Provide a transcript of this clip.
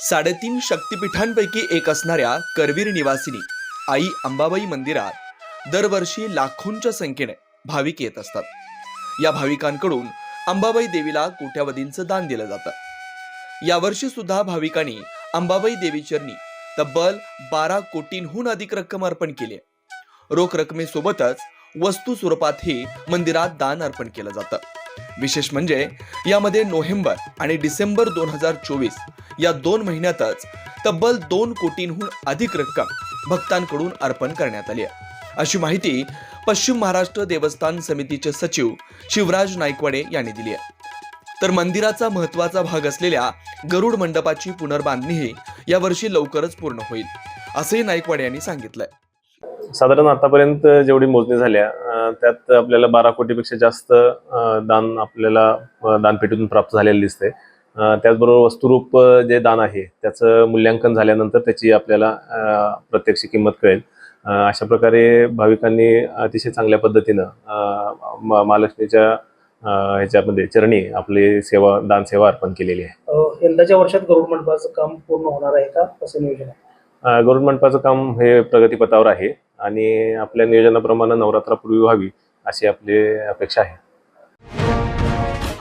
साडेतीन शक्तिपीठांपैकी एक असणाऱ्या करवीर निवासिनी आई अंबाबाई मंदिरात दरवर्षी लाखोंच्या संख्येने भाविक येत असतात. या भाविकांकडून अंबाबाई देवीला कोट्यावधींचं दान दिलं जातं. यावर्षी सुद्धा भाविकांनी अंबाबाई देवीचरणी तब्बल बारा कोटींहून अधिक रक्कम अर्पण केली. आहे. रोख रकमेसोबतच वस्तू स्वरूपातही मंदिरात दान अर्पण केलं जातं. विशेष म्हणजे यामध्ये नोव्हेंबर आणि डिसेंबर दोन हजार चोवीस या दोन महिन्यातच तब्बल दोन कोटींहून अधिक रक्कम भक्तांकडून अर्पण करण्यात आली आहे. अशी माहिती पश्चिम महाराष्ट्र देवस्थान समितीचे सचिव शिवराज नायकवाडे यांनी दिली आहे. तर मंदिराचा महत्त्वाचा भाग असलेल्या गरुड मंडपाची पुनर्बांधणीही यावर्षी लवकरच पूर्ण होईल असंही नायकवाडे यांनी सांगितलंय. साधारण आतापर्यंत जेवढी मोजणी झाल्या त्यात आपल्याला बारा कोटीपेक्षा जास्त दान आपल्याला दानपेटीतून प्राप्त झालेलं दिसतंय. त्याचबरोबर वस्तुरूप जे दान आहे त्याचं मूल्यांकन झाल्यानंतर त्याची आपल्याला प्रत्यक्ष किंमत कळेल. अशा प्रकारे भाविकांनी अतिशय चांगल्या पद्धतीनं महालक्ष्मीच्या ह्याच्यामध्ये चरणी आपली सेवा दानसेवा अर्पण केलेली आहे. यंदाच्या वर्षात गरुड मंडपाचं काम पूर्ण होणार आहे का? असं नियोजन आहे? गरुड मंडपाचं काम हे प्रगतीपथावर आहे आणि आपल्या नियोजनाप्रमाणे नवरात्रापूर्वी व्हावी अशी आपली अपेक्षा आहे.